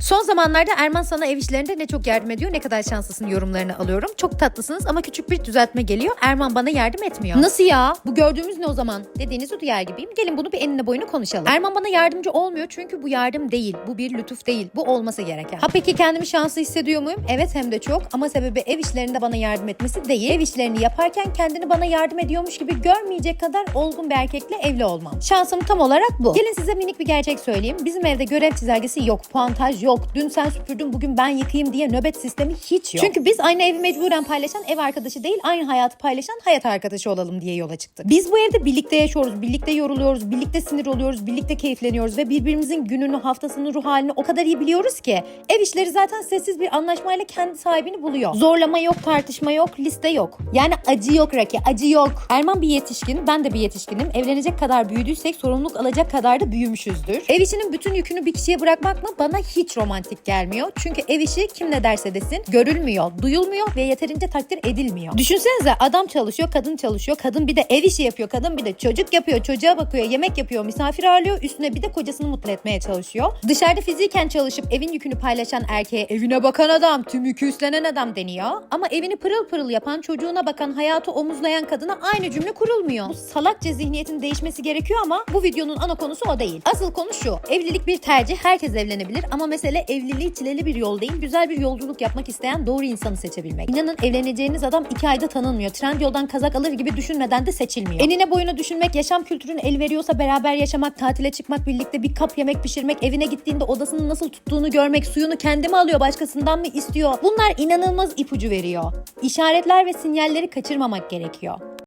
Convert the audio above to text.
Son zamanlarda Erman sana ev işlerinde ne çok yardım ediyor, ne kadar şanslısın yorumlarını alıyorum. Çok tatlısınız ama küçük bir düzeltme geliyor. Erman bana yardım etmiyor. Nasıl ya? Bu gördüğümüz ne o zaman? Dediğinizi duyar gibiyim. Gelin bunu bir enine boyunu konuşalım. Erman bana yardımcı olmuyor çünkü bu yardım değil. Bu bir lütuf değil. Bu olması gereken. Ha peki kendimi şanslı hissediyor muyum? Evet hem de çok ama sebebi ev işlerinde bana yardım etmesi değil. Ev işlerini yaparken kendini bana yardım ediyormuş gibi görmeyecek kadar olgun bir erkekle evli olmam. Şansım tam olarak bu. Gelin size minik bir gerçek söyleyeyim. Bizim evde görev çizelgesi yok, puantaj yok. Dün sen süpürdün, bugün ben yıkayayım diye nöbet sistemi hiç yok. Çünkü biz aynı evi mecburen paylaşan ev arkadaşı değil, aynı hayatı paylaşan hayat arkadaşı olalım diye yola çıktık. Biz bu evde birlikte yaşıyoruz, birlikte yoruluyoruz, birlikte sinir oluyoruz, birlikte keyifleniyoruz ve birbirimizin gününü, haftasını, ruh halini o kadar iyi biliyoruz ki ev işleri zaten sessiz bir anlaşmayla kendi sahibini buluyor. Zorlama yok, tartışma yok, liste yok. Yani acı yok Raki, acı yok. Erman bir yetişkin, ben de bir yetişkinim. Evlenecek kadar büyüdüysek sorumluluk alacak kadar da büyümüşüzdür. Ev işinin bütün yükünü bir kişiye bırakmak mı bana hiç romantik gelmiyor. Çünkü ev işi kim ne derse desin görülmüyor, duyulmuyor ve yeterince takdir edilmiyor. Düşünsenize adam çalışıyor, kadın çalışıyor. Kadın bir de ev işi yapıyor. Kadın bir de çocuk yapıyor, çocuğa bakıyor, yemek yapıyor, misafir ağırlıyor. Üstüne bir de kocasını mutlu etmeye çalışıyor. Dışarıda fiziken çalışıp evin yükünü paylaşan erkeğe evine bakan adam, tüm yükü üstlenen adam deniyor. Ama evini pırıl pırıl yapan, çocuğuna bakan, hayatı omuzlayan kadına aynı cümle kurulmuyor. Bu salakça zihniyetin değişmesi gerekiyor ama bu videonun ana konusu o değil. Asıl konu şu. Evlilik bir tercih. Herkes evlenebilir ama mesele evliliği çileli bir yol değil. Güzel bir yolculuk yapmak isteyen doğru insanı seçebilmek. İnanın evleneceğiniz adam iki ayda tanınmıyor. Trend yoldan kazak alır gibi düşünmeden de seçilmiyor. Enine boyuna düşünmek, yaşam kültürün el veriyorsa beraber yaşamak, tatile çıkmak, birlikte bir kap yemek pişirmek, evine gittiğinde odasını nasıl tuttuğunu görmek, suyunu kendi mi alıyor, başkasından mı istiyor? Bunlar inanılmaz ipucu veriyor. İşaretler ve sinyalleri kaçırmamak gerekiyor.